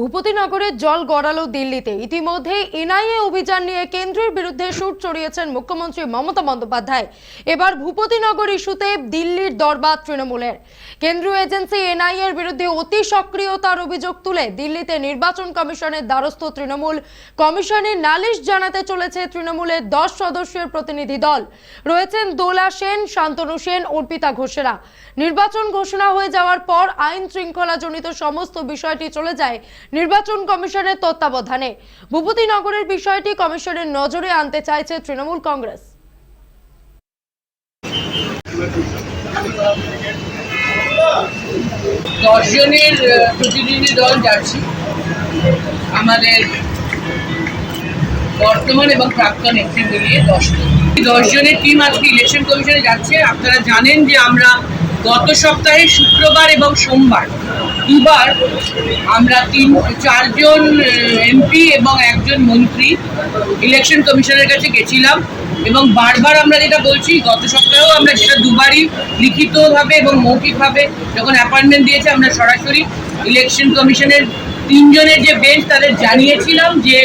ভূপতিনগরে জল গড়ালো দিল্লিতে। ইতিমধ্যে এনআইএ অভিযান নিয়ে কেন্দ্রের বিরুদ্ধে সুর চড়িয়েছেন মুখ্যমন্ত্রী মমতা বন্দ্যোপাধ্যায়। এবার ভূপতিনগর ইস্যুতে দিল্লির দরবার তৃণমূলের। কেন্দ্রীয় এজেন্সি এনআইএ এর বিরুদ্ধে অতি সক্রিয়তার অভিযোগ তুলে দিল্লিতে নির্বাচন কমিশনের দ্বারস্থ তৃণমূল। কমিশনে নালিশ জানাতে চলেছে তৃণমূলের দশ সদস্যের প্রতিনিধি দল। রয়েছেন দোলা সেন, শান্তনু সেন, অর্পিতা ঘোষেরা। নির্বাচন ঘোষণা হয়ে যাওয়ার পর আইন শৃঙ্খলাজনিত সমস্ত বিষয়টি চলে যায় নির্বাচন কমিশনের তত্ত্বাবধানে। ভূপতিনগরের বিষয়টি কমিশনের নজরে আনতে চাইছে তৃণমূল কংগ্রেস। দশজনের প্রতিনিধি দল যাচ্ছি। আমাদের বর্তমান এবং প্রাক্তন এমপি মিলিয়ে দশজন। দশজনের টিম আজকে ইলেকশন কমিশনে যাচ্ছে। আপনারা জানেন যে আমরা গত সপ্তাহে শুক্রবার এবং সোমবার। দুবার আমরা তিন, চারজন এমপি এবং একজন মন্ত্রী ইলেকশন কমিশনের কাছে গেছিলাম এবং বারবার আমরা যেটা বলছি, গত সপ্তাহেও আমরা যেটা দুবারই লিখিতভাবে এবং মৌখিকভাবে যখন অ্যাপয়েন্টমেন্ট দিয়েছে, আমরা সরাসরি ইলেকশন কমিশনের তিনজনের যে বেঞ্চ তাদের জানিয়েছিলাম যে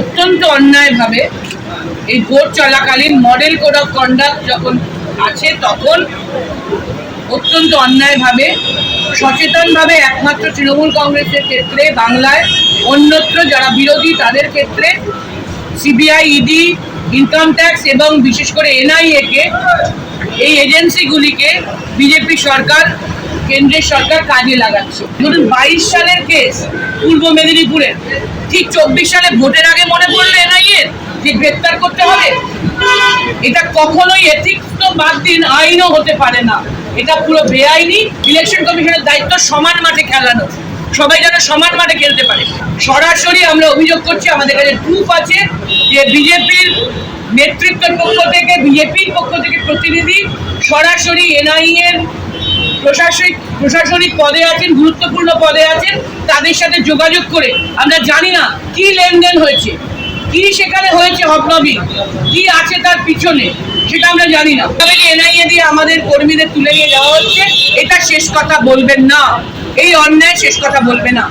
অত্যন্ত অন্যায়ভাবে এই ভোট চলাকালীন মডেল কোড অফ কন্ডাক্ট যখন আছে তখন অত্যন্ত অন্যায়ভাবে, সচেতনভাবে একমাত্র তৃণমূল কংগ্রেসের ক্ষেত্রে বাংলায় অন্যত্র যারা বিরোধী তাদের ক্ষেত্রে সিবিআই ইডি ইনকাম ট্যাক্স এবং বিশেষ করে এনআইএ কে, এই এজেন্সিগুলিকে বিজেপি সরকার, কেন্দ্রের সরকার কাজে লাগাচ্ছে। ধরুন বাইশ সালের কেস পূর্ব মেদিনীপুরের, ঠিক চব্বিশ সালে ভোটের আগে মনে পড়ল এনআইএ যে গ্রেপ্তার করতে হবে? এটা কখনোই এথিক্স তো বাদ দিন আইনও হতে পারে না। এটা পুরো বেআইনি ইলেকশন কমিশনের দায়িত্ব সমান মাঠে খেলানো। সবাই যেন সমান মাঠে খেলতে পারে। সরাসরি আমরা অভিযোগ করছি, আমাদের কাছে প্রুফ আছে যে বিজেপির নেতৃত্বের পক্ষ থেকে, বিজেপির পক্ষ থেকে প্রতিনিধি সরাসরি এনআই এর প্রশাসনিক প্রশাসনিক পদে আছেন, গুরুত্বপূর্ণ পদে আছেন, তাদের সাথে যোগাযোগ করে আমরা জানি না কি লেনদেন হয়েছে। কি সেখানে হয়েছে হকনবি কি আছে তার পিছনে? সেটা আমরা জানি না। তবে এনআইএ দিয়ে আমাদের কর্মীদের তুলে নিয়ে যাওয়া হচ্ছে? এটা শেষ কথা বলবেন না। এই অন্যায় শেষ কথা বলবে না।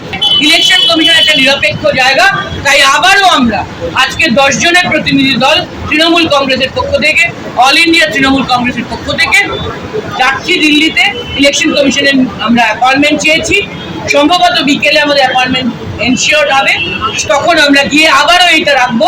ইলেকশন কমিশন একটা নিরপেক্ষ জায়গা, তাই আবারও আমরা আজকে দশ জনের প্রতিনিধি দল তৃণমূল কংগ্রেসের পক্ষ থেকে, অল ইন্ডিয়া তৃণমূল কংগ্রেসের পক্ষ থেকে, যাচ্ছি দিল্লিতে। ইলেকশন কমিশনের আমরা অ্যাপয়েন্টমেন্ট চেয়েছি। সম্ভবত বিকেলে আমাদের অ্যাপয়েন্টমেন্ট এনশিওর হবে। তখন আমরা গিয়ে আবারও এইটা রাখব।